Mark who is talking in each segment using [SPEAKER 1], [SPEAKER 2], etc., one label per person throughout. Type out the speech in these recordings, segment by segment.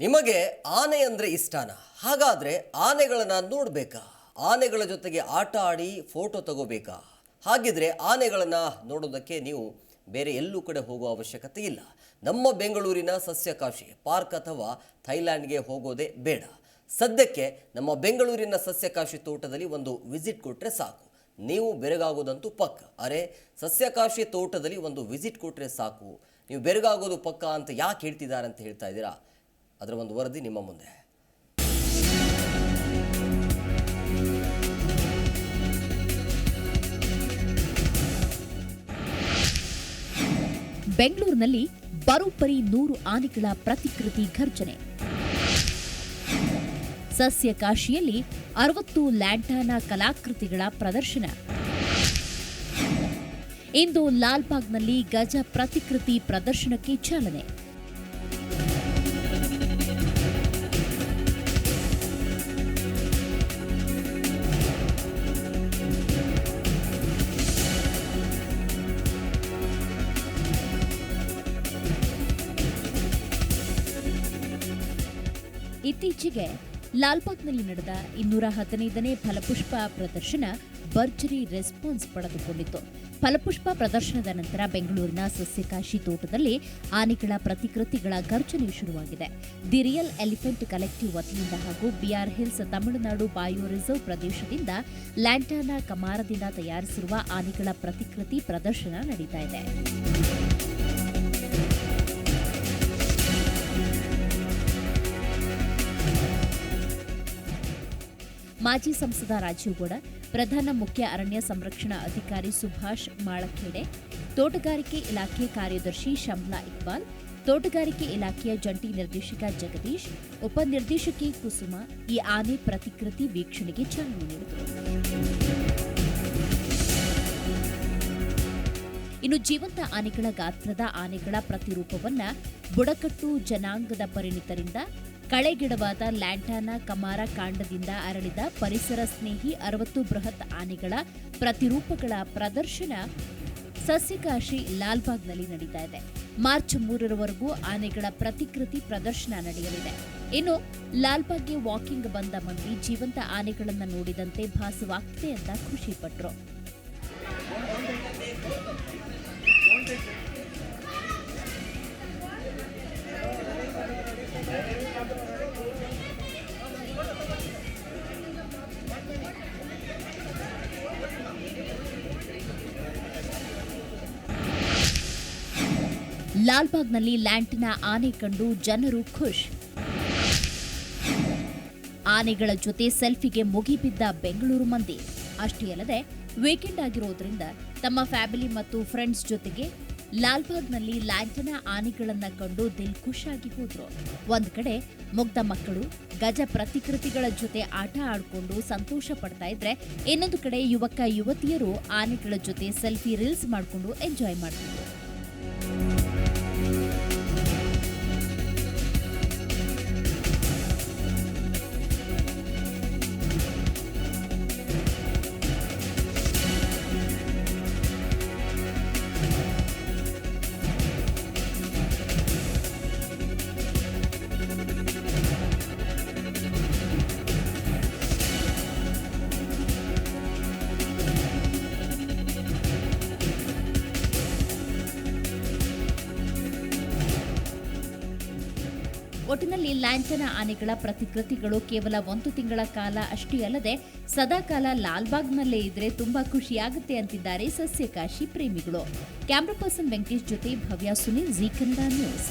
[SPEAKER 1] ನಿಮಗೆ ಆನೆ ಅಂದರೆ ಇಷ್ಟಾನ? ಹಾಗಾದರೆ ಆನೆಗಳನ್ನು ನೋಡಬೇಕಾ? ಆನೆಗಳ ಜೊತೆಗೆ ಆಟ ಆಡಿ ಫೋಟೋ ತಗೋಬೇಕಾ? ಹಾಗಿದ್ರೆ ಆನೆಗಳನ್ನು ನೋಡೋದಕ್ಕೆ ನೀವು ಬೇರೆ ಎಲ್ಲೂ ಕಡೆ ಹೋಗುವ ಅವಶ್ಯಕತೆ ಇಲ್ಲ. ನಮ್ಮ ಬೆಂಗಳೂರಿನ ಸಸ್ಯಕಾಶಿ ಪಾರ್ಕ್ ಅಥವಾ ಥೈಲ್ಯಾಂಡ್ಗೆ ಹೋಗೋದೇ ಬೇಡ. ಸದ್ಯಕ್ಕೆ ನಮ್ಮ ಬೆಂಗಳೂರಿನ ಸಸ್ಯಕಾಶಿ ತೋಟದಲ್ಲಿ ಒಂದು ವಿಸಿಟ್ ಕೊಟ್ಟರೆ ಸಾಕು. ನೀವು ಬೆರಗಾಗೋದಂತೂ ಪಕ್ಕ. ಅರೆ, ಸಸ್ಯಕಾಶಿ ತೋಟದಲ್ಲಿ ಒಂದು ವಿಸಿಟ್ ಕೊಟ್ಟರೆ ಸಾಕು. ನೀವು ಬೆರಗಾಗೋದು ಪಕ್ಕ ಅಂತ ಯಾಕೆ ಹೇಳ್ತಿದ್ದಾರೆ ಅಂತ ಹೇಳ್ತಾ ಇದ್ದೀರಾ? ಅದರ ಒಂದು ವರದಿ ನಿಮ್ಮ ಮುಂದೆ.
[SPEAKER 2] ಬೆಂಗಳೂರಿನಲ್ಲಿ ಬರೋಬ್ಬರಿ ನೂರು ಆನೆಗಳ ಪ್ರತಿಕೃತಿ ಘರ್ಜನೆ. ಸಸ್ಯ ಕಾಶಿಯಲ್ಲಿ ಅರವತ್ತು ಲ್ಯಾಂಟಾನ ಕಲಾಕೃತಿಗಳ ಪ್ರದರ್ಶನ. ಇಂದು ಲಾಲ್ಬಾಗ್ನಲ್ಲಿ ಗಜ ಪ್ರತಿಕೃತಿ ಪ್ರದರ್ಶನಕ್ಕೆ ಚಾಲನೆ. ಇತ್ತೀಚೆಗೆ ಲಾಲ್ಬಾಗ್ನಲ್ಲಿ ನಡೆದ ಇನ್ನೂರ ಹದಿನೈದನೇ ಫಲಪುಷ್ಪ ಪ್ರದರ್ಶನ ಭರ್ಜರಿ ರೆಸ್ಪಾನ್ಸ್ ಪಡೆದುಕೊಂಡಿತ್ತು ಫಲಪುಷ್ಪ ಪ್ರದರ್ಶನದ ನಂತರ ಬೆಂಗಳೂರಿನ ಸಸ್ಯಕಾಶಿ ತೋಟದಲ್ಲಿ ಆನೆಗಳ ಪ್ರತಿಕೃತಿಗಳ ಗರ್ಜನೆ ಶುರುವಾಗಿದೆ. ದಿ ರಿಯಲ್ ಎಲಿಫೆಂಟ್ ಕಲೆಕ್ಟಿವ್ ವತಿಯಿಂದ ಹಾಗೂ B R hills Tamil Nadu bio reserve ಪ್ರದೇಶದಿಂದ ಲ್ಯಾಂಟಾನಾ ಕಮಾರದಿಂದ ತಯಾರಿಸಿರುವ ಆನೆಗಳ ಪ್ರತಿಕೃತಿ ಪ್ರದರ್ಶನ ನಡೀತಾ ಇದೆ. ಮಾಜಿ ಸಂಸದ ರಾಜೀವ್ಗೌಡ ಪ್ರಧಾನ ಮುಖ್ಯ ಅರಣ್ಯ ಸಂರಕ್ಷಣಾ ಅಧಿಕಾರಿ ಸುಭಾಷ್ ಮಾಳಖೇಡೆ, ತೋಟಗಾರಿಕೆ ಇಲಾಖೆ ಕಾರ್ಯದರ್ಶಿ ಶಮ್ಲಾ ಇಕ್ಬಾಲ್, ತೋಟಗಾರಿಕೆ ಇಲಾಖೆಯ ಜಂಟಿ ನಿರ್ದೇಶಕ ಜಗದೀಶ್, ಉಪನಿರ್ದೇಶಕಿ ಕುಸುಮ ಈ ಆನೆ ಪ್ರತಿಕೃತಿ ವೀಕ್ಷಣೆಗೆ ಚಾಲನೆ ನೀಡಿದರು. ಇನ್ನು ಜೀವಂತ ಆನೆಗಳ ಗಾತ್ರದ ಆನೆಗಳ ಪ್ರತಿರೂಪವನ್ನ ಬುಡಕಟ್ಟು ಜನಾಂಗದ ಪರಿಣಿತರಿಂದ ಕಳೆಗಿಡವಾದ ಲ್ಯಾಂಟಾನ ಕಮಾರ ಕಾಂಡದಿಂದ ಅರಳಿದ ಪರಿಸರ ಸ್ನೇಹಿ ಅರವತ್ತು ಬೃಹತ್ ಆನೆಗಳ ಪ್ರತಿರೂಪಗಳ ಪ್ರದರ್ಶನ ಸಸ್ಯಕಾಶಿ ಲಾಲ್ಬಾಗ್ನಲ್ಲಿ ನಡೀತಾ ಇದೆ. ಮಾರ್ಚ್ ಮೂರರವರೆಗೂ ಆನೆಗಳ ಪ್ರತಿಕೃತಿ ಪ್ರದರ್ಶನ ನಡೆಯಲಿದೆ. ಇನ್ನು ಲಾಲ್ಬಾಗ್ಗೆ ವಾಕಿಂಗ್ ಬಂದ ಮಂದಿ ಜೀವಂತ ಆನೆಗಳನ್ನು ನೋಡಿದಂತೆ ಭಾಸವಾಗ್ತಿದೆ ಅಂತ ಖುಷಿಪಟ್ರು ಲಾಲ್ಬಾಗ್ನಲ್ಲಿ ಲ್ಯಾಂಟಿನ ಆನೆ ಕಂಡು ಜನರು ಖುಷ್. ಆನೆಗಳ ಜೊತೆ ಸೆಲ್ಫಿಗೆ ಮುಗಿಬಿದ್ದ ಬೆಂಗಳೂರು ಮಂದಿ. ಅಷ್ಟೇ ಅಲ್ಲದೆ, ವೀಕೆಂಡ್ ಆಗಿರೋದ್ರಿಂದ ತಮ್ಮ ಫ್ಯಾಮಿಲಿ ಮತ್ತು ಫ್ರೆಂಡ್ಸ್ ಜೊತೆಗೆ ಲಾಲ್ಬಾಗ್ನಲ್ಲಿ ಲ್ಯಾಂಟನ ಆನೆಗಳನ್ನ ಕಂಡು ದಿಲ್ ಖುಷಾಗಿ ಹೋದ್ರು. ಒಂದ್ ಕಡೆ ಮುಗ್ಧ ಮಕ್ಕಳು, ಗಜ ಪ್ರತಿಕೃತಿಗಳ ಜೊತೆ ಆಟ ಆಡಿಕೊಂಡು ಸಂತೋಷ ಪಡ್ತಾ ಇದ್ರೆ, ಇನ್ನೊಂದು ಕಡೆ ಯುವಕ ಯುವತಿಯರು ಆನೆಗಳ ಜೊತೆ ಸೆಲ್ಫಿ ರೀಲ್ಸ್ ಮಾಡಿಕೊಂಡು ಎಂಜಾಯ್ ಮಾಡ್ತಿದ್ರು. ಒಟ್ಟಿನಲ್ಲಿ ಲ್ಯಾಂಟನ ಆನೆಗಳ ಪ್ರತಿಕೃತಿಗಳು ಕೇವಲ ಒಂದು ತಿಂಗಳ ಕಾಲ ಅಷ್ಟೇ ಅಲ್ಲದೆ ಸದಾಕಾಲ ಲಾಲ್ಬಾಗ್ನಲ್ಲೇ ಇದ್ರೆ ತುಂಬಾ ಖುಷಿಯಾಗುತ್ತೆ ಅಂತಿದ್ದಾರೆ ಸಸ್ಯಕಾಶಿ ಪ್ರೇಮಿಗಳು. ಕ್ಯಾಮ್ರಾ ಪರ್ಸನ್ ವೆಂಕಟೇಶ್ ಜೊತೆ Bhavya Sunil, G Kannada news.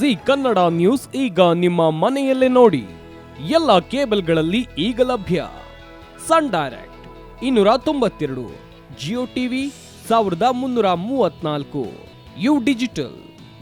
[SPEAKER 3] G Kannada news ಈಗ ನಿಮ್ಮ ಮನೆಯಲ್ಲೇ ನೋಡಿ. ಎಲ್ಲ ಕೇಬಲ್ಗಳಲ್ಲಿ ಈಗ ಲಭ್ಯ. ಸನ್ ಡೈರೆಕ್ಟ್ ಇನ್ನೂರ ತೊಂಬತ್ತೆರಡು, ಜಿಯೋ ಟಿವಿ ಸಾವಿರದ ಮುನ್ನೂರ ಮೂವತ್ನಾಲ್ಕು ಯು ಡಿಜಿಟಲ್.